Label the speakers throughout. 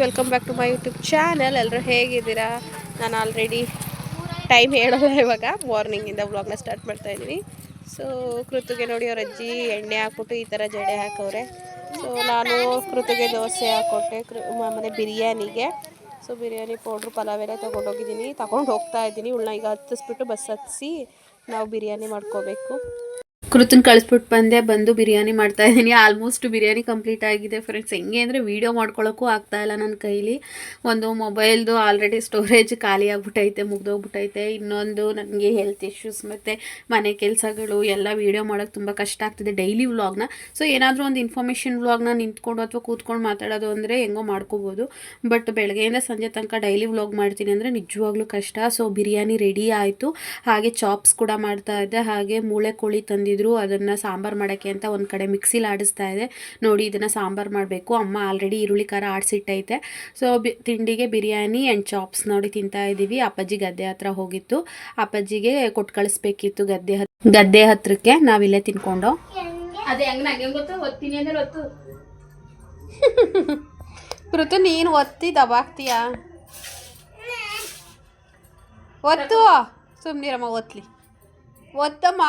Speaker 1: Welcome back to my YouTube channel ಎಲ್ಲರೂ ಹೇಗಿದ್ದೀರಾ? ನಾನು ಆಲ್ರೆಡಿ ಟೈಮ್ ಹೇಳೋಲ್ಲ ಇವಾಗ. ಮಾರ್ನಿಂಗಿಂದ ವ್ಲಾಗ್ನ ಸ್ಟಾರ್ಟ್ ಮಾಡ್ತಾ ಇದ್ದೀನಿ. ಸೊ ಕೃತಿಗೆ ನೋಡಿ ಅವ್ರ ಅಜ್ಜಿ ಎಣ್ಣೆ ಹಾಕ್ಬಿಟ್ಟು ಈ ಥರ ಜಡೆ ಹಾಕವ್ರೆ. ಸೊ ನಾನು ಕೃತಿಗೆ ದೋಸೆ ಹಾಕ್ಕೊಟ್ಟೆ ಕೃ ಆಮೇಲೆ ಬಿರಿಯಾನಿಗೆ. ಸೊ ಬಿರಿಯಾನಿ ಪೌಡ್ರ್, ಪಲಾವ್ ಎಲ್ಲ ತೊಗೊಂಡೋಗಿದ್ದೀನಿ. ತೊಗೊಂಡು ಹೋಗ್ತಾ ಇದ್ದೀನಿ. ಉಳ್ಳ ಈಗ ಹತ್ತಿಸ್ಬಿಟ್ಟು ಬಸ್ ಹತ್ತಿಸಿ ನಾವು ಬಿರಿಯಾನಿ ಮಾಡ್ಕೋಬೇಕು. ಕೃತನ್ ಕಳಿಸ್ಬಿಟ್ಟು ಬಂದೆ, ಬಂದು ಬಿರಿಯಾನಿ ಮಾಡ್ತಾ ಇದ್ದೀನಿ. ಆಲ್ಮೋಸ್ಟ್ ಬಿರಿಯಾನಿ ಕಂಪ್ಲೀಟ್ ಆಗಿದೆ ಫ್ರೆಂಡ್ಸ್. ಹೆಂಗೆ ಅಂದರೆ ವೀಡಿಯೋ ಮಾಡ್ಕೊಳ್ಳೋಕ್ಕೂ ಆಗ್ತಾ ಇಲ್ಲ ನನ್ನ ಕೈಲಿ. ಒಂದು ಮೊಬೈಲ್ದು ಆಲ್ರೆಡಿ ಸ್ಟೋರೇಜ್ ಖಾಲಿ ಆಗ್ಬಿಟ್ಟೈತೆ ಮುಗ್ದೋಗ್ಬಿಟ್ಟೈತೆ ಇನ್ನೊಂದು ನನಗೆ ಹೆಲ್ತ್ ಇಶ್ಯೂಸ್ ಮತ್ತು ಮನೆ ಕೆಲಸಗಳು ಎಲ್ಲ ವೀಡಿಯೋ ಮಾಡೋಕ್ಕೆ ತುಂಬ ಕಷ್ಟ ಆಗ್ತಿದೆ ಡೈಲಿ ವ್ಲಾಗ್ನ. ಸೊ ಏನಾದರೂ ಒಂದು ಇನ್ಫಾರ್ಮೇಷನ್ ವ್ಲಾಗ್ನ ನಿಂತ್ಕೊಂಡು ಅಥವಾ ಕೂತ್ಕೊಂಡು ಮಾತಾಡೋದು ಅಂದರೆ ಹೆಂಗೋ ಮಾಡ್ಕೋಬೋದು. ಬಟ್ ಬೆಳಗ್ಗೆಯಿಂದ ಸಂಜೆ ತನಕ ಡೈಲಿ ವ್ಲಾಗ್ ಮಾಡ್ತೀನಿ ಅಂದರೆ ನಿಜವಾಗ್ಲೂ ಕಷ್ಟ. ಸೊ ಬಿರಿಯಾನಿ ರೆಡಿ ಆಯಿತು. ಹಾಗೆ ಚಾಪ್ಸ್ ಕೂಡ ಮಾಡ್ತಾ ಇದ್ದೆ. ಹಾಗೆ ಮೂಳೆ ಕೋಳಿ ತಂದಿದ್ರು ಅದನ್ನು ಸಾಂಬಾರು ಮಾಡೋಕ್ಕೆ ಅಂತ ಒಂದು ಕಡೆ ಮಿಕ್ಸಿಲಿ ಆಡಿಸ್ತಾ ಇದೆ. ನೋಡಿ ಇದನ್ನು ಸಾಂಬಾರು ಮಾಡಬೇಕು. ಅಮ್ಮ ಆಲ್ರೆಡಿ ಈರುಳ್ಳಿ ಖಾರ ಆಡಿಸಿಟ್ಟೈತೆ. ಸೊ ಬಿ ತಿಂಡಿಗೆ ಬಿರಿಯಾನಿ ಆ್ಯಂಡ್ ಚಾಪ್ಸ್ ನೋಡಿ ತಿಂತಾ ಇದ್ದೀವಿ ಅಪ್ಪಾಜಿ ಗದ್ದೆ ಹತ್ರ ಹೋಗಿತ್ತು. ಅಪ್ಪಾಜಿಗೆ ಕೊಟ್ಟು ಕಳಿಸ್ಬೇಕಿತ್ತು ಗದ್ದೆ ಹತ್ ಗದ್ದೆ ಹತ್ರಕ್ಕೆ. ನಾವಿಲ್ಲೇ ತಿನ್ಕೊಂಡು.
Speaker 2: ಅದೇ ಹೆಂಗ್ ನಂಗೆ ಗೊತ್ತು? ಓದ್ತೀನಿ ಅಂದ್ರೆ ಒತ್ತು
Speaker 1: ಋತು ನೀನು ಒತ್ತಿ ದಬಾಕ್ತೀಯ? ಒತ್ತು. ಸುಮ್ನಿರಮ್ಮ ಒತ್ಲಿ. ಒತ್ತಮ್ಮ.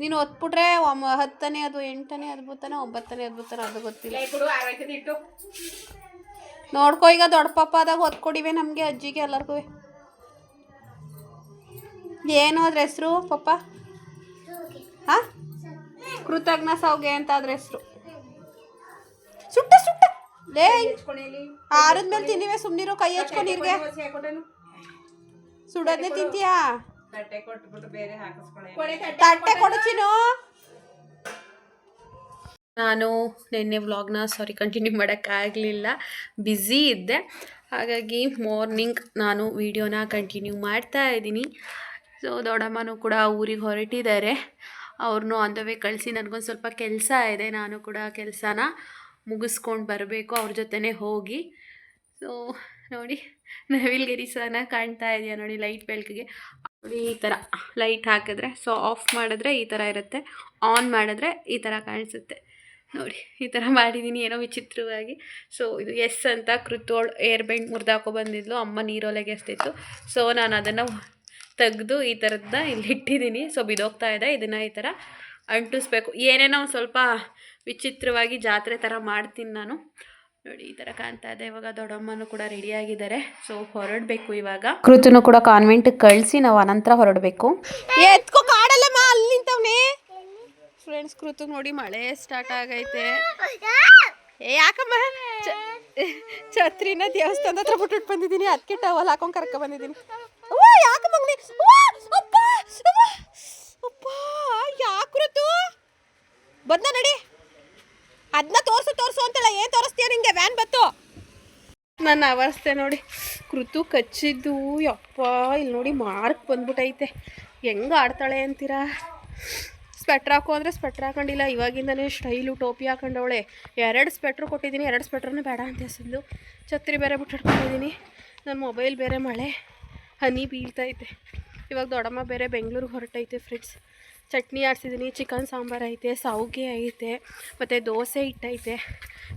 Speaker 1: ನೀನು ಒತ್ಬಿಟ್ರೆ ಒಮ್ಮ ಹತ್ತನೇ ಅದು, ಎಂಟನೇ ಅದ್ಭುತನ, ಒಂಬತ್ತನೇ ಅದ್ಭುತನ, ಅದು ಗೊತ್ತಿಲ್ಲ. ನೋಡ್ಕೊ, ಈಗ ದೊಡ್ಡ ಪಾಪ ಆದಾಗ ಒತ್ಕೊಡಿವೆ ನಮಗೆ, ಅಜ್ಜಿಗೆ ಎಲ್ಲರಿಗೂ. ಏನು ಅದ್ರ ಹೆಸರು ಪಪ್ಪ ಹಾಂ? ಕೃತಜ್ಞ ಸೌಗೆ ಅಂತ ಅದ್ರ ಹೆಸರು. ಸುಟ್ಟ ಸುಟ್ಟ. ಲೇ ಆರದ ಮೇಲೆ ತಿಂದಿವೆ ಸುಮ್ಮನಿರೋ ಕೈ ಹಚ್ಕೊಂಡು ನೀರಿಗೆ ತಿಂತೀಯಾ? ತಟ್ಟೆ ಕೊಡಚಿನು ನಾನು ನಿನ್ನೆ ವ್ಲಾಗ್ನ ಸಾರಿ ಕಂಟಿನ್ಯೂ ಮಾಡೋಕ್ಕಾಗಲಿಲ್ಲ ಬ್ಯುಸಿ ಇದ್ದೆ. ಹಾಗಾಗಿ ಮಾರ್ನಿಂಗ್ ನಾನು ವೀಡಿಯೋನ ಕಂಟಿನ್ಯೂ ಮಾಡ್ತಾ ಇದ್ದೀನಿ. ಸೊ ದೊಡ್ಡಮ್ಮನು ಕೂಡ ಊರಿಗೆ ಹೊರಟಿದ್ದಾರೆ. ಅವ್ರನ್ನೂ ಆನ್ ದ ವೇ ಕಳಿಸಿ ನನಗೊಂದು ಸ್ವಲ್ಪ ಕೆಲಸ ಇದೆ. ನಾನು ಕೂಡ ಕೆಲಸನ ಮುಗಿಸ್ಕೊಂಡು ಬರಬೇಕು ಅವ್ರ ಜೊತೆನೇ ಹೋಗಿ. ಸೊ ನೋಡಿ ನವಿಲ್ಗಿರಿ ಸಹನ ಕಾಣ್ತಾ ಇದೆಯಾ ನೋಡಿ ಲೈಟ್ ಬೆಳಕಿಗೆ ನೋಡಿ ಈ ಥರ ಲೈಟ್ ಹಾಕಿದ್ರೆ ಸೊ ಆಫ್ ಮಾಡಿದ್ರೆ ಈ ಥರ ಇರುತ್ತೆ ಆನ್ ಮಾಡಿದ್ರೆ ಈ ಥರ ಕಾಣಿಸುತ್ತೆ. ನೋಡಿ, ಈ ಥರ ಮಾಡಿದ್ದೀನಿ ಏನೋ ವಿಚಿತ್ರವಾಗಿ. ಸೊ ಇದು ಎಸ್ ಅಂತ ಕೃತೋಳ್ ಏರ್ ಬೆಂಡ್ ಮುರಿದಾಕೊ ಬಂದಿದ್ಲು, ಅಮ್ಮ ನೀರೊಳಗೆ ಎಸ್ತಿತ್ತು. ಸೊ ನಾನು ಅದನ್ನು ತೆಗೆದು ಈ ಥರದ್ದ ಇಲ್ಲಿ ಇಟ್ಟಿದ್ದೀನಿ ಸೊ ಬಿದೋಗ್ತಾ ಇದೆ, ಇದನ್ನು ಈ ಥರ ಅಂಟಿಸ್ಬೇಕು. ಏನೇನೋ ಸ್ವಲ್ಪ ವಿಚಿತ್ರವಾಗಿ ಜಾತ್ರೆ ಥರ ಮಾಡ್ತೀನಿ ನಾನು. ನೋಡಿ ಈ ಥರ ಕಾಣ್ತಾ ಇದೆ. ಇವಾಗ ದೊಡ್ಡಮ್ಮನೂ ಕೂಡ ರೆಡಿ ಆಗಿದ್ದಾರೆ. ಸೊ ಹೊರಡಬೇಕು ಇವಾಗ. ಕೃತನು ಕೂಡ ಕಾನ್ವೆಂಟ್ ಕಳಿಸಿ ನಾವು ಅನಂತರ ಹೊರಡಬೇಕು. ಎತ್ಕೋ ಕಾಡಲ್ಲಮ್ಮ ಅಲ್ಲಿ ನಿಂತವ್ನೆ. ಫ್ರೆಂಡ್ಸ್ ಕೃತು ನೋಡಿ ಮಳೆ ಸ್ಟಾರ್ಟ್ ಆಗೈತೆ. ಏ ಯಾಕಮ್ಮ? ಛತ್ರಿನ ದೇವಸ್ಥಾನದ ಹತ್ರ ಬಿಟ್ಟು ಬಂದಿದ್ದೀನಿ. ಅದಕ್ಕೆ ಟವಲ್ ಹಾಕೊಂಡು ಕರ್ಕೊ ಬಂದಿದ್ದೀನಿ. ಯಾಕೆ ಮಗನೇ ಅವ್ವ, ಅಪ್ಪ ಅವ್ವ, ಅಪ್ಪ ಯಾಕೆ ಕೃತು ಬಂದ ನಡಿ ಅದನ್ನ ತೋರ್ಸು ತೋರ್ಸು ಅಂತೇಳ ಏನ್ ತೋರಿಸ್ತೀಯ ನಿಂಗೆ ವ್ಯಾನ್ ಬತ್ತು ನನ್ನ ಅವಸ್ಥೆ ನೋಡಿ. ಕೃತು ಕಚ್ಚಿದ್ದು, ಯಪ್ಪ ಇಲ್ಲಿ ನೋಡಿ ಮಾರ್ಕ್ ಬಂದ್ಬಿಟ್ಟೈತೆ ಹೆಂಗೆ ಆಡ್ತಾಳೆ ಅಂತೀರಾ? ಸ್ವೆಟ್ರ್ ಹಾಕು ಅಂದರೆ ಸ್ವೆಟ್ರ್ ಹಾಕೊಂಡಿಲ್ಲ. ಇವಾಗಿಂದನೇ ಸ್ಟೈಲು ಟೋಪಿ ಹಾಕೊಂಡವಳೆ. ಎರಡು ಸ್ವೆಟ್ರ್ ಕೊಟ್ಟಿದ್ದೀನಿ. ಎರಡು ಸ್ವೆಟ್ರನ್ನು ಬೇಡ ಅಂತ ಹೆಸರು ಛತ್ರಿ ಬೇರೆ ಬಿಟ್ಟಿಡ್ಕೊಂಡಿದ್ದೀನಿ ನನ್ನ ಮೊಬೈಲ್ ಬೇರೆ ಮಳೆ. ಹನಿ ಬೀಳ್ತೈತೆ. ಇವಾಗ ದೊಡ್ಡಮ್ಮ ಬೇರೆ ಬೆಂಗಳೂರಿಗೆ ಹೊರಟೈತೆ ಫ್ರೆಂಡ್ಸ್ ಚಟ್ನಿ ಆಡ್ಸಿದ್ದೀನಿ ಚಿಕನ್ ಸಾಂಬಾರು ಐತೆ ಸೌಗೆ ಐತೆ ಮತ್ತು ದೋಸೆ ಹಿಟ್ಟೈತೆ.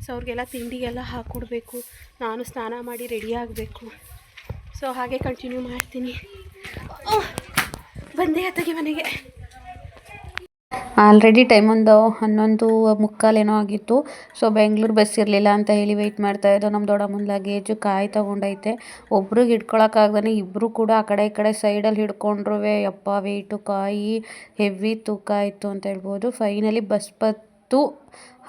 Speaker 1: ಸೊ ಅವ್ರಿಗೆಲ್ಲ ತಿಂಡಿಗೆಲ್ಲ ಹಾಕ್ಕೊಡ್ಬೇಕು ನಾನು ಸ್ನಾನ ಮಾಡಿ ರೆಡಿ ಆಗಬೇಕು. ಸೊ ಹಾಗೆ ಕಂಟಿನ್ಯೂ ಮಾಡ್ತೀನಿ. ಓಹ್, ಬಂದೆ ಅತ್ತಗೆ ಮನೆಗೆ. ಆಲ್ರೆಡಿ ಟೈಮ್ ಒಂದು ಹನ್ನೊಂದು ಮುಕ್ಕಾಲೇನೋ ಆಗಿತ್ತು. ಸೊ ಬೆಂಗಳೂರು ಬಸ್ ಇರಲಿಲ್ಲ ಅಂತ ಹೇಳಿ ವೆಯ್ಟ್ ಮಾಡ್ತಾ ಇದ್ದೋ ನಮ್ಮ ದೊಡ್ಡಮ್ಮನ ಲಗೇಜು ಕಾಯಿ ತೊಗೊಂಡೈತೆ. ಒಬ್ರಿಗೆ ಹಿಡ್ಕೊಳಕ್ಕಾಗ್ದೇ ಇಬ್ಬರು ಕೂಡ ಆ ಕಡೆ ಈ ಕಡೆ ಸೈಡಲ್ಲಿ ಹಿಡ್ಕೊಂಡ್ರು ಯಪ್ಪ ವೆಯ್ಟು ಕಾಯಿ ಹೆವಿ ತೂಕ ಇತ್ತು ಅಂತ ಹೇಳ್ಬೋದು. ಫೈನಲಿ ಬಸ್ ಬತ್ತು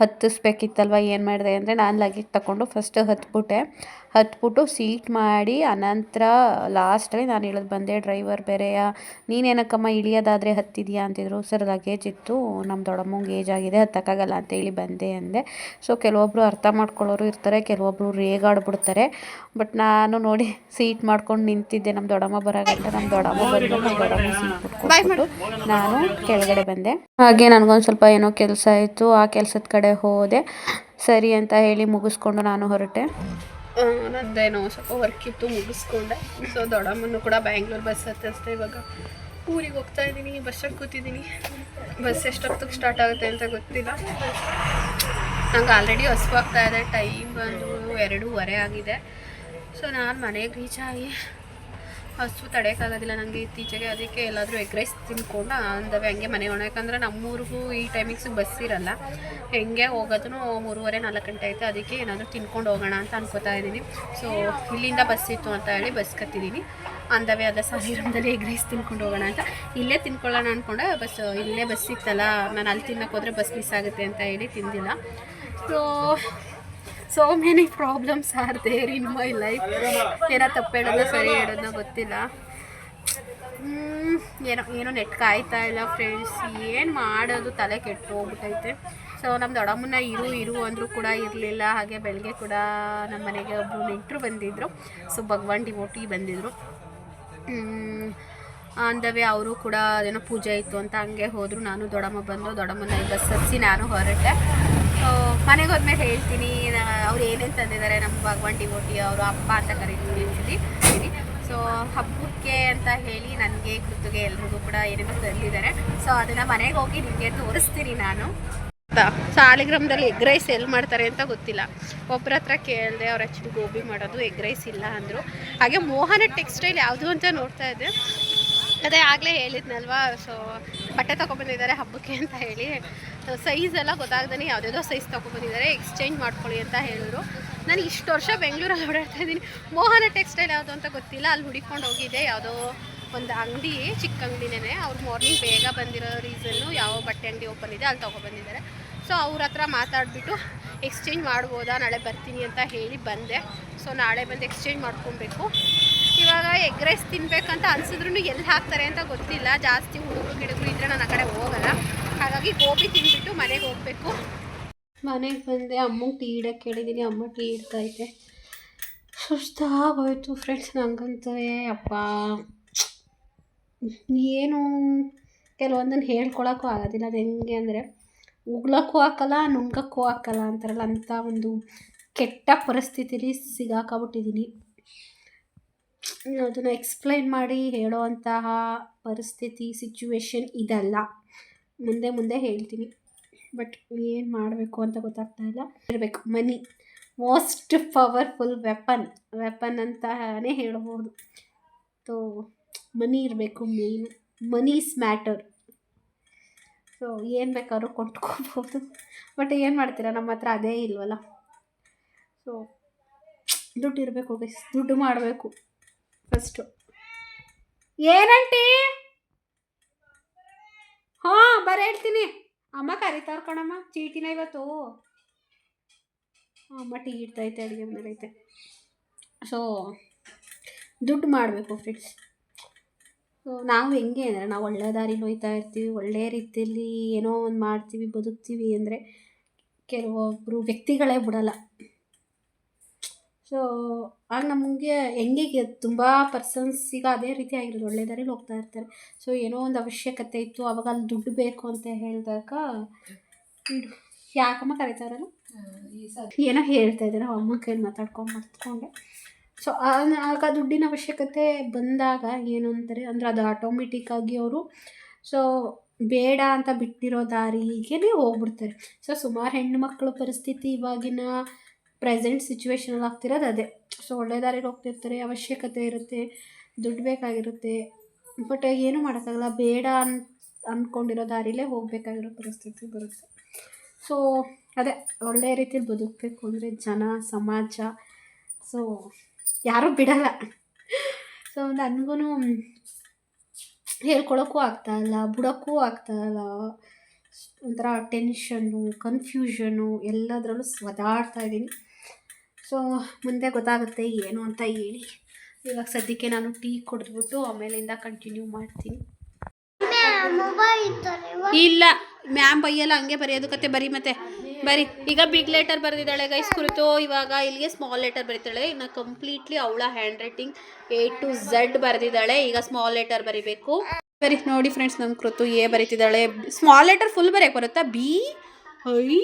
Speaker 1: ಹತ್ತಿಸ್ಬೇಕಿತ್ತಲ್ವ, ಏನು ಮಾಡಿದೆ ಅಂದರೆ ನಾನು ಲಗೇಜ್ ತಗೊಂಡು ಫಸ್ಟ್ ಹತ್ಬಿಟ್ಟೆ. ಹತ್ಬಿಟ್ಟು ಸೀಟ್ ಮಾಡಿ, ಅನಂತರ ಲಾಸ್ಟಲ್ಲಿ ನಾನು ಇಳಿದು ಬಂದೆ ಡ್ರೈವರ್ ಬೇರೆಯ? ನೀನೇನಕ್ಕಮ್ಮ ಇಳಿಯೋದಾದರೆ ಹತ್ತಿದೆಯಾ? ಅಂತಿದ್ರು. ಸರ್ ಲಗೇಜ್ ಇತ್ತು. ನಮ್ಮ ದೊಡ್ಡಮ್ಮಂಗೆ ಏಜ್ ಆಗಿದೆ, ಹತ್ತಕ್ಕಾಗಲ್ಲ ಅಂತೇಳಿ ಬಂದೆ ಅಂದೆ. ಸೊ ಕೆಲವೊಬ್ಬರು ಅರ್ಥ ಮಾಡ್ಕೊಳ್ಳೋರು ಇರ್ತಾರೆ ಕೆಲವೊಬ್ಬರು ರೇಗಾಡ್ಬಿಡ್ತಾರೆ. ಬಟ್ ನಾನು ನೋಡಿ ಸೀಟ್ ಮಾಡ್ಕೊಂಡು ನಿಂತಿದ್ದೆ. ನಮ್ಮ ದೊಡ್ಡಮ್ಮ ಬರೋಗಂಟ ನಮ್ಮ ದೊಡ್ಡಮ್ಮ ಬಂದು ನಮ್ಮ ದೊಡ್ಡಮ್ಮ ಸೀಟ್ ನಾನು ಕೆಳಗಡೆ ಬಂದೆ. ಹಾಗೆ ನನಗೊಂದು ಸ್ವಲ್ಪ ಏನೋ ಕೆಲಸ ಆಯಿತು ಆ ಕೆಲಸದ ಕಡೆ ಹೋದೆ. ಸರಿ ಅಂತ ಹೇಳಿ ಮುಗಿಸ್ಕೊಂಡು ನಾನು ಹೊರಟೆ. ನನ್ನದೇನೋ ಸ್ವಲ್ಪ ವರ್ಕ್ ಇತ್ತು ಮುಗಿಸ್ಕೊಂಡೆ. ಸೊ ದೊಡ್ಡಮ್ಮನ್ನು ಕೂಡ ಬ್ಯಾಂಗ್ಳೂರ್ ಬಸ್ ಹತ್ತಿಸ್ದೆ ಇವಾಗ ಊರಿಗೆ ಹೋಗ್ತಾ ಇದ್ದೀನಿ. ಬಸ್ಸಲ್ಲಿ ಕೂತಿದ್ದೀನಿ. ಬಸ್ ಎಷ್ಟೊತ್ತಿಗೆ ಸ್ಟಾರ್ಟ್ ಆಗುತ್ತೆ ಅಂತ ಗೊತ್ತಿಲ್ಲ. ನಂಗೆ ಆಲ್ರೆಡಿ ಹೊಸವಾಗ್ತಾ ಇದೆ. ಟೈಮ್ ಬಂದು ಎರಡೂವರೆ ಆಗಿದೆ. ಸೊ ನಾನು ಮನೆಗೆ ರೀಚ್ ಆಗಿ ಹಸು ತಡೆಯೋಕ್ಕಾಗೋದಿಲ್ಲ. ನನಗೆ ಇತ್ತೀಚೆಗೆ ಅದಕ್ಕೆ ಎಲ್ಲಾದರೂ ಎಗ್ ರೈಸ್ ತಿನ್ಕೊಂಡು ಅಂದವೆ ಹಂಗೆ ಮನೆ ಒಣ ಯಾಕಂದರೆ ನಮ್ಮೂರಿಗೂ ಈ ಟೈಮಿಂಗ್ಸಿಗೆ ಬಸ್ ಇರಲ್ಲ. ಹೆಂಗೆ ಹೋಗೋದೂ ಮೂರುವರೆ, ನಾಲ್ಕು ಗಂಟೆ ಆಯಿತು. ಅದಕ್ಕೆ ಏನಾದರೂ ತಿನ್ಕೊಂಡು ಹೋಗೋಣ ಅಂತ ಅನ್ಕೋತಾ ಇದ್ದೀನಿ. ಸೊ ಇಲ್ಲಿಂದ ಬಸ್ ಇತ್ತು ಅಂತ ಹೇಳಿ ಬಸ್ ಕತ್ತಿದ್ದೀನಿ. ಅಂದವೆ ಅದ ಸಾವಿರದಲ್ಲಿ ಎಗ್ ರೈಸ್ ತಿನ್ಕೊಂಡು ಹೋಗೋಣ ಅಂತ. ಇಲ್ಲೇ ತಿನ್ಕೊಳ್ಳೋಣ ಅಂದ್ಕೊಂಡೆ ಬಸ್, ಇಲ್ಲೇ ಬಸ್ ಸಿಕ್ತಲ್ಲ ನಾನು ಅಲ್ಲಿ ತಿನ್ನಕ್ಕೆ ಹೋದರೆ ಬಸ್ ಮಿಸ್ ಆಗುತ್ತೆ ಅಂತ ಹೇಳಿ ತಿಂದಿಲ್ಲ. So so many problems are there in my life ಏನೋ ತಪ್ಪು ಹೇಳೋದು ಸರಿ ಹೇಳೋದನ್ನ ಗೊತ್ತಿಲ್ಲ. ಏನೋ ಏನೋ ನೆಟ್ ಕಾಯ್ತಾ ಇಲ್ಲ ಫ್ರೆಂಡ್ಸ್ ಏನು ಮಾಡೋದು, ತಲೆ ಕೆಟ್ಟು ಹೋಗ್ಬಿಟ್ಟೈತೆ ಸೊ ನಮ್ಮ ದೊಡ್ಡಮ್ಮನ ಇರು ಇರು ಅಂದರೂ ಕೂಡ ಇರಲಿಲ್ಲ. ಹಾಗೆ ಬೆಳಗ್ಗೆ ಕೂಡ ನಮ್ಮ ಮನೆಗೆ ಒಬ್ಬರು ನೆಂಟರು ಬಂದಿದ್ದರು ಸೊ ಭಗವಾನ್ ಡಿವೋಟಿ ಬಂದಿದ್ದರು ಅಂದವೇ ಅವರು ಕೂಡ ಏನೋ ಪೂಜೆ ಇತ್ತು ಅಂತ ಹಂಗೆ ಹೋದರು. ನಾನು ದೊಡ್ಡಮ್ಮ ಬಂದು ದೊಡ್ಡಮ್ಮನ ಬಸ್ ಹಚ್ಚಿ ನಾನು ಹೊರಟೆ. ಮನೆಗೆ ಹೇಳ್ತೀನಿ ಅವ್ರು ಏನೇನು ತಂದಿದ್ದಾರೆ ನಮ್ಮ ಭಗವಾನ್ ಡಿವೋಟಿ ಅವರು ಅಪ್ಪ ಅಂತ ಆ್ಯಕ್ಚುಲಿ ಸೊ ಹಬ್ಬಕ್ಕೆ ಅಂತ ಹೇಳಿ ನನಗೆ ಕೃತಿಗೆ ಎಲ್ರಿಗೂ ಕೂಡ ಏನೇನೋ ತಂದಿದ್ದಾರೆ ಸೊ ಅದನ್ನು ಮನೆಗೆ ಹೋಗಿ ನಿಮಗೆ ತೋರಿಸ್ತೀನಿ ನಾನು. ಸಾಲಿಗ್ರಾಮದಲ್ಲಿ ಎಗ್ ರೈಸ್ ಎಲ್ಲಿ ಮಾಡ್ತಾರೆ ಅಂತ ಗೊತ್ತಿಲ್ಲ. ಒಬ್ಬರ ಹತ್ರ ಕೇಳಿದೆ, ಅವ್ರು ಆ್ಯಕ್ಚುಲಿ ಗೋಬಿ ಮಾಡೋದು ಎಗ್ ರೈಸ್ ಇಲ್ಲ ಅಂದರು. ಹಾಗೆ ಮೋಹನ ಟೆಕ್ಸ್ಟೈಲ್ ಯಾವುದು ಅಂತ ನೋಡ್ತಾ ಇದ್ದೆ. ಅದೇ ಆಗಲೇ ಹೇಳಿದ್ನಲ್ವಾ ಸೊ ಬಟ್ಟೆ ತೊಗೊಬಂದಿದ್ದಾರೆ ಹಬ್ಬಕ್ಕೆ ಅಂತ ಹೇಳಿ. ಸೈಜ್ ಎಲ್ಲ ಗೊತ್ತಾಗ್ದೇ ಯಾವುದೇದೋ ಸೈಜ್ ತೊಗೊಬಂದಿದ್ದಾರೆ ಎಕ್ಸ್ಚೇಂಜ್ ಮಾಡ್ಕೊಳ್ಳಿ ಅಂತ ಹೇಳಿದ್ರು. ನಾನು ಇಷ್ಟು ವರ್ಷ ಬೆಂಗಳೂರಲ್ಲಿ ಓಡಾಡ್ತಾ ಇದ್ದೀನಿ. ಮೋಹನ ಟೆಕ್ಸ್ಟೈಲ್ ಯಾವುದು ಅಂತ ಗೊತ್ತಿಲ್ಲ, ಅಲ್ಲಿ ಹುಡಿಕೊಂಡು ಹೋಗಿದ್ದೆ ಯಾವುದೋ ಒಂದು ಅಂಗಡಿ, ಚಿಕ್ಕ ಅಂಗಡಿನೇ ಅವ್ರು ಮಾರ್ನಿಂಗ್ ಬೇಗ ಬಂದಿರೋ ರೀಸನ್ನು ಯಾವ ಬಟ್ಟೆ ಅಂಗಡಿ ಓಪನ್ ಇದೆ ಅಲ್ಲಿ ತೊಗೊಬಂದಿದ್ದಾರೆ ಸೊ ಅವ್ರ ಹತ್ರ ಮಾತಾಡಿಬಿಟ್ಟು ಎಕ್ಸ್ಚೇಂಜ್ ಮಾಡ್ಬೋದಾ, ನಾಳೆ ಬರ್ತೀನಿ ಅಂತ ಹೇಳಿ ಬಂದೆ. ಸೊ ನಾಳೆ ಬಂದು ಎಕ್ಸ್ಚೇಂಜ್ ಮಾಡ್ಕೊಬೇಕು. ಇವಾಗ ಎಗ್ ರೈಸ್ ತಿನ್ಬೇಕಂತ ಅನ್ಸಿದ್ರು ಎಲ್ಲಿ ಹಾಕ್ತಾರೆ ಅಂತ ಗೊತ್ತಿಲ್ಲ. ಜಾಸ್ತಿ ಹುಡುಗರು ಗಿಡಗಳು ಇದ್ರೆ ನಾನು ಆ ಕಡೆ ಹೋಗಲ್ಲ. ಹಾಗಾಗಿ ಗೋಬಿ ತಿಂದ್ಬಿಟ್ಟು ಮನೆಗೆ ಹೋಗಬೇಕು. ಮನೆಗೆ ಬಂದೆ. ಅಮ್ಮಗೆ ಟೀ ಇಡಕ್ಕೆ ಕೇಳಿದ್ದೀನಿ ಅಮ್ಮ ಟೀ ಇಡ್ತೈತೆ. ಸುಸ್ತಾಗೋಯ್ತು ಫ್ರೆಂಡ್ಸ್ ನನಗಂತೂ ಅಪ್ಪ. ಏನು? ಕೆಲವೊಂದನ್ನು ಹೇಳ್ಕೊಳಕ್ಕೂ ಆಗೋದಿಲ್ಲ. ಅದು ಹೆಂಗೆ ಅಂದರೆ, ಉಗ್ಲಕ್ಕೂ ಹಾಕಲ್ಲ, ನುಂಗಕ್ಕೂ ಹಾಕಲ್ಲ ಅಂತಾರಲ್ಲ, ಅಂಥ ಒಂದು ಕೆಟ್ಟ ಪರಿಸ್ಥಿತಿಲಿ ಸಿಗಾಕೊಂಬಿಟ್ಟಿದ್ದೀನಿ. ಅದನ್ನು ಎಕ್ಸ್ಪ್ಲೈನ್ ಮಾಡಿ ಹೇಳೋವಂತಹ ಪರಿಸ್ಥಿತಿ ಸಿಚುವೇಶನ್ ಇದಲ್ಲ. ಮುಂದೆ ಮುಂದೆ ಹೇಳ್ತೀನಿ. ಬಟ್ ಏನು ಮಾಡಬೇಕು ಅಂತ ಗೊತ್ತಾಗ್ತಾ ಇಲ್ಲ. ಇರಬೇಕು money most powerful weapon weapon ಅಂತಾನೆ ಹೇಳ್ಬೋದು. ಸೊ ಮನಿ ಇರಬೇಕು ಮೇನ್ ಮನೀಸ್ ಮ್ಯಾಟರ್ ಸೊ ಏನು ಬೇಕಾದ್ರೂ ಕೊಂಡ್ಕೋಬೋದು. ಬಟ್ ಏನು ಮಾಡ್ತೀರಾ? ನಮ್ಮ ಹತ್ರ ಅದೇ ಇಲ್ವಲ್ಲ. ಸೊ ದುಡ್ಡು ಇರಬೇಕು ದುಡ್ಡು ಮಾಡಬೇಕು. ಫಸ್ಟು ಏನಂಟಿ? ಹಾಂ, ಬರ ಹೇಳ್ತೀನಿ. ಅಮ್ಮ ಕರಿತಾವ್ರ ಕಣಮ್ಮ, ಚೀಟಿನ ಇವತ್ತು. ಅಮ್ಮ ಟೀ ಇಡ್ತೈತೆ ಅಡುಗೆ ಮನೇಲೈತೆ ಸೊ ದುಡ್ಡು ಮಾಡಬೇಕು ಫ್ರೆಂಡ್ಸ್ ಸೊ ನಾವು ಹೆಂಗೆ ಅಂದರೆ, ನಾವು ಒಳ್ಳೆ ದಾರಿಲಿ ಹೋಯ್ತಾ ಇರ್ತೀವಿ ಒಳ್ಳೆಯ ರೀತಿಯಲ್ಲಿ ಏನೋ ಒಂದು ಮಾಡ್ತೀವಿ, ಬದುಕ್ತೀವಿ ಅಂದರೆ ಕೆಲವೊಬ್ಬರು ವ್ಯಕ್ತಿಗಳೇ ಬಿಡಲ್ಲ. ಸೊ ಆಗ ನಮಗೆ ಹೆಂಗೆ ತುಂಬ ಪರ್ಸನ್ಸ್ ಈಗ ಅದೇ ರೀತಿ ಆಗಿರೋದು. ಒಳ್ಳೆ ದಾರಿಲಿ ಹೋಗ್ತಾ ಇರ್ತಾರೆ. ಸೊ ಏನೋ ಒಂದು ಅವಶ್ಯಕತೆ ಇತ್ತು. ಅವಾಗ ಅಲ್ಲಿ ದುಡ್ಡು ಬೇಕು ಅಂತ ಹೇಳಿದಾಗ ಇಡು. ಯಾಕಮ್ಮ ಕರೀತಾರಲ್ಲ? ಏನೋ ಹೇಳ್ತಾ ಇದ್ದಾರೆ. ಅವಮ್ಮ ಅಮ್ಮನ ಕೈಲಿ ಮಾತಾಡ್ಕೊಂಡು ಮರ್ತ್ಕೊಂಡೆ ಸೊ ಆಗ ದುಡ್ಡಿನ ಅವಶ್ಯಕತೆ ಬಂದಾಗ ಏನು ಅಂತಾರೆ ಅಂದರೆ ಅದು ಆಟೋಮೆಟಿಕ್ಕಾಗಿ ಅವರು ಸೊ ಬೇಡ ಅಂತ ಬಿಟ್ಟಿರೋ ದಾರಿಗೆ ಹೋಗ್ಬಿಡ್ತಾರೆ. ಸೊ ಸುಮಾರು ಹೆಣ್ಣುಮಕ್ಳ ಪರಿಸ್ಥಿತಿ ಇವಾಗಿನ ಪ್ರೆಸೆಂಟ್ ಸಿಚುವೇಶನಲ್ಲಿ ಆಗ್ತಿರೋದು ಅದೇ. ಸೊ ಒಳ್ಳೆ ದಾರಿಗೆ ಹೋಗ್ತಿರ್ತಾರೆ, ಅವಶ್ಯಕತೆ ಇರುತ್ತೆ, ದುಡ್ಡು ಬೇಕಾಗಿರುತ್ತೆ. ಬಟ್ ಏನೂ ಮಾಡೋಕ್ಕಾಗಲ್ಲ, ಬೇಡ ಅನ್ ಅಂದ್ಕೊಂಡಿರೋ ದಾರಿಲೇ ಹೋಗಬೇಕಾಗಿರೋ ಪರಿಸ್ಥಿತಿ ಬರುತ್ತೆ. ಸೊ ಅದೇ ಒಳ್ಳೆಯ ರೀತಿಯಲ್ಲಿ ಬದುಕಬೇಕು ಅಂದರೆ ಜನ, ಸಮಾಜ, ಸೊ ಯಾರೂ ಬಿಡಲ್ಲ. ಸೊ ನನಗೂ ಹೇಳ್ಕೊಳಕ್ಕೂ ಆಗ್ತಾಯಿಲ್ಲ ಬಿಡೋಕ್ಕೂ ಆಗ್ತಾ ಇಲ್ಲ. ಒಂಥರ ಟೆನ್ಷನ್ನು ಕನ್ಫ್ಯೂಷನ್ನು ಎಲ್ಲದರಲ್ಲೂ ಒದಾಡ್ತಾ ಇದ್ದೀನಿ ಸೊ ಮುಂದೆ ಗೊತ್ತಾಗುತ್ತೆ ಏನು ಅಂತ ಹೇಳಿ. ಇವಾಗ ಸದ್ಯಕ್ಕೆ ನಾನು ಟೀ ಕುಡಿದ್ಬಿಟ್ಟು ಆಮೇಲಿಂದ ಕಂಟಿನ್ಯೂ ಮಾಡ್ತೀನಿ. ಇಲ್ಲ ಮ್ಯಾಮ್ ಬೈಯಲ್ಲ, ಹಂಗೆ ಬರೆಯೋದು ಕತೆ ಬರಿ ಮತ್ತೆ. ಬರಿ, ಈಗ ಬಿಗ್ ಲೆಟರ್ ಬರೆದಿದ್ದಾಳೆ ಗೈಸ್ ಕುರಿತು. ಇವಾಗ ಇಲ್ಲಿಗೆ ಸ್ಮಾಲ್ ಲೆಟರ್ ಬರೀತಾಳೆ. ಇನ್ನು ಕಂಪ್ಲೀಟ್ಲಿ ಅವಳ hand writing A to Z ಬರೆದಿದ್ದಾಳೆ. ಈಗ ಸ್ಮಾಲ್ ಲೆಟರ್ ಬರಿಬೇಕು. ಬರಿ, ನೋಡಿ ಫ್ರೆಂಡ್ಸ್ ನಮ್ಮ ಕೃತು ಎ ಬರೀತಿದ್ದಾಳೆ. ಸ್ಮಾಲ್ ಲೆಟರ್ ಫುಲ್ ಬರೆಯಕ್ಕೆ ಬರುತ್ತಾ? B I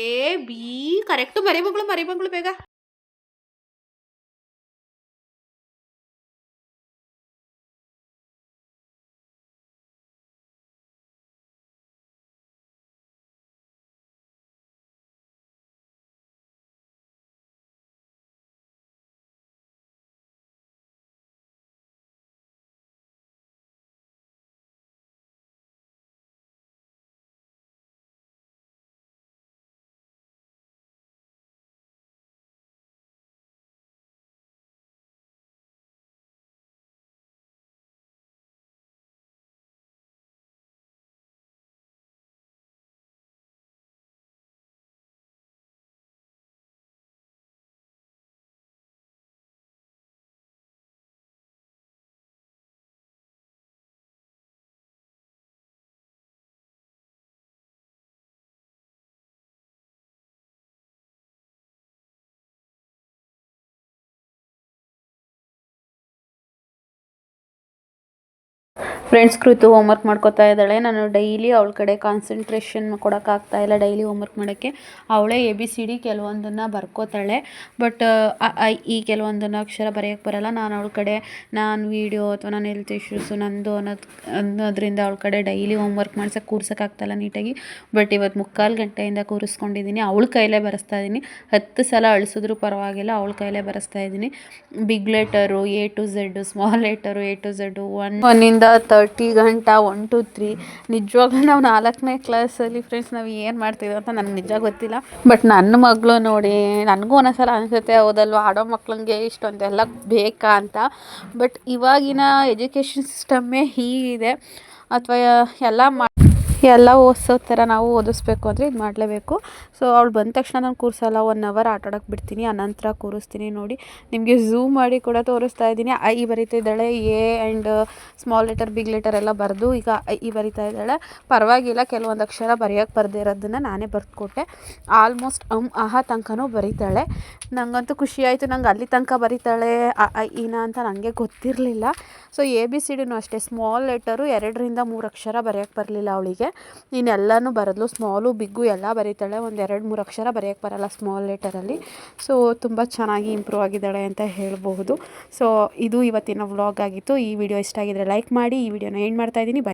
Speaker 1: A B correct ಮರಿ ಮಗಳು ಮರಿ ಮಗಳು ಬೇಗ. ಫ್ರೆಂಡ್ಸ್ ಕೃತು ಹೋಮ್ವರ್ಕ್ ಮಾಡ್ಕೋತಾ ಇದ್ದಾಳೆ. ನಾನು ಡೈಲಿ ಅವಳ ಕಡೆ ಕಾನ್ಸಂಟ್ರೇಷನ್ ಕೊಡೋಕ್ಕಾಗ್ತಾ ಇಲ್ಲ ಡೈಲಿ ಹೋಮ್ವರ್ಕ್ ಮಾಡೋಕ್ಕೆ. ಅವಳೇ ಎ ಬಿ ಸಿ ಡಿ ಕೆಲವೊಂದನ್ನು ಬರ್ಕೋತಾಳೆ. ಬಟ್ ಈ ಕೆಲವೊಂದನ್ನು ಅಕ್ಷರ ಬರೆಯೋಕ್ಕೆ ಬರಲ್ಲ. ನಾನು ಅವಳ ಕಡೆ ನಾನು ವೀಡಿಯೋ ಅಥವಾ ನಾನು ಹೆಲ್ತ್ ಇಶ್ಯೂಸು ನಂದು ಅನ್ನೋದು, ಅನ್ನೋದ್ರಿಂದ ಅವಳ ಕಡೆ ಡೈಲಿ ಹೋಮ್ವರ್ಕ್ ಮಾಡ್ಸೋಕೆ ಕೂರ್ಸೋಕ್ಕಾಗ್ತಾಯಿಲ್ಲ ನೀಟಾಗಿ. ಬಟ್ ಇವತ್ತು ಮುಕ್ಕಾಲು ಗಂಟೆಯಿಂದ ಕೂರಿಸ್ಕೊಂಡಿದ್ದೀನಿ. ಅವಳ ಕೈಲೇ ಬರೆಸ್ತಾ ಇದ್ದೀನಿ. ಹತ್ತು ಸಲ ಅಳಿಸಿದ್ರು ಪರವಾಗಿಲ್ಲ, ಅವಳ ಕೈಲೇ ಬರೆಸ್ತಾ ಇದ್ದೀನಿ. Big letter A to Z small letter A to Z one ಒನ್ನಿಂದ thirty ಗಂಟ ಒನ್ ಟು ತ್ರೀ ನಿಜವಾಗ್ಲೂ ನಾವು ನಾಲ್ಕನೇ ಕ್ಲಾಸಲ್ಲಿ ಫ್ರೆಂಡ್ಸ್ ನಾವು ಏನು ಮಾಡ್ತಿದ್ವಿ ಅಂತ ನನಗೆ ನಿಜ ಗೊತ್ತಿಲ್ಲ. ಬಟ್ ನನ್ನ ಮಗಳು ನೋಡಿ, ನನಗೂ ಒಂದೊಂದ್ಸಲ ಅನಿಸುತ್ತೆ, ಹೌದಲ್ವ, ಆಡೋ ಮಕ್ಳಿಗೆ ಇಷ್ಟೊಂದೆಲ್ಲ ಬೇಕಾ ಅಂತ. ಬಟ್ ಇವಾಗಿನ ಎಜುಕೇಷನ್ ಸಿಸ್ಟಮ್ಮೇ ಹೀಗಿದೆ. ಅಥವಾ, ಎಲ್ಲ ಮಾ ಎಲ್ಲ ಓದಿಸೋ ಥರ ನಾವು ಓದಿಸ್ಬೇಕು ಅಂದರೆ ಇದು ಮಾಡಲೇಬೇಕು. ಸೊ ಅವಳು ಬಂದ ತಕ್ಷಣ ನಾನು ಕೂರಿಸಲ್ಲ ಒನ್ ಅವರ್ ಆಟ ಬಿಡ್ತೀನಿ, ಅನಂತರ ಕೂರಿಸ್ತೀನಿ ನೋಡಿ. ನಿಮಗೆ ಝೂಮ್ ಮಾಡಿ ಕೂಡ ತೋರಿಸ್ತಾ ಇದ್ದೀನಿ. ಐ ಬರೀತಿದ್ದಾಳೆ A and small letter big letter ಎಲ್ಲ ಬರೆದು ಈಗ ಐ ಬರಿತಾ ಇದ್ದಾಳೆ. ಪರವಾಗಿಲ್ಲ, ಕೆಲವೊಂದು ಅಕ್ಷರ ಬರೆಯೋಕ್ಕೆ ಬರದೇ ಇರೋದನ್ನು ನಾನೇ ಬರೆದುಕೊಟ್ಟೆ. ಆಲ್ಮೋಸ್ಟ್ ಅಮ್ ಅಹ ತನಕನೂ ಬರೀತಾಳೆ. ನನಗಂತೂ ಖುಷಿ ಆಯಿತು, ನಂಗೆ ಅಲ್ಲಿ ತನಕ ಬರೀತಾಳೆ ಇನ ಅಂತ ನನಗೆ ಗೊತ್ತಿರಲಿಲ್ಲ. ಸೊ ಎ ಬಿ ಸಿ ಡಿನೂ ಅಷ್ಟೇ. ಸ್ಮಾಲ್ ಲೆಟರು ಎರಡರಿಂದ ಮೂರು ಅಕ್ಷರ ಬರೆಯೋಕ್ಕೆ ಬರಲಿಲ್ಲ ಅವಳಿಗೆ. ಇನ್ನೆಲ್ಲನೂ ಬರೆದ್ಲು ಸ್ಮಾಲು ಬಿಗ್ಗು ಎಲ್ಲ ಬರೀತಾಳೆ. ಒಂದು ಎರಡು, ಮೂರು ಅಕ್ಷರ ಬರೆಯೋಕ್ಕೆ ಬರಲ್ಲ ಸ್ಮಾಲ್ ಲೆಟರಲ್ಲಿ ಸೊ ತುಂಬ ಚೆನ್ನಾಗಿ ಇಂಪ್ರೂವ್ ಆಗಿದ್ದಾಳೆ ಅಂತ ಹೇಳಬಹುದು. ಸೊ ಇದು ಇವತ್ತಿನ ವ್ಲಾಗ್ ಆಗಿತ್ತು. ಈ ವಿಡಿಯೋ ಇಷ್ಟ ಆಗಿದ್ರೆ ಲೈಕ್ ಮಾಡಿ, ಈ ವಿಡಿಯೋನ ಏನು ಮಾಡ್ತಾ ಇದ್ದೀನಿ. ಬೈ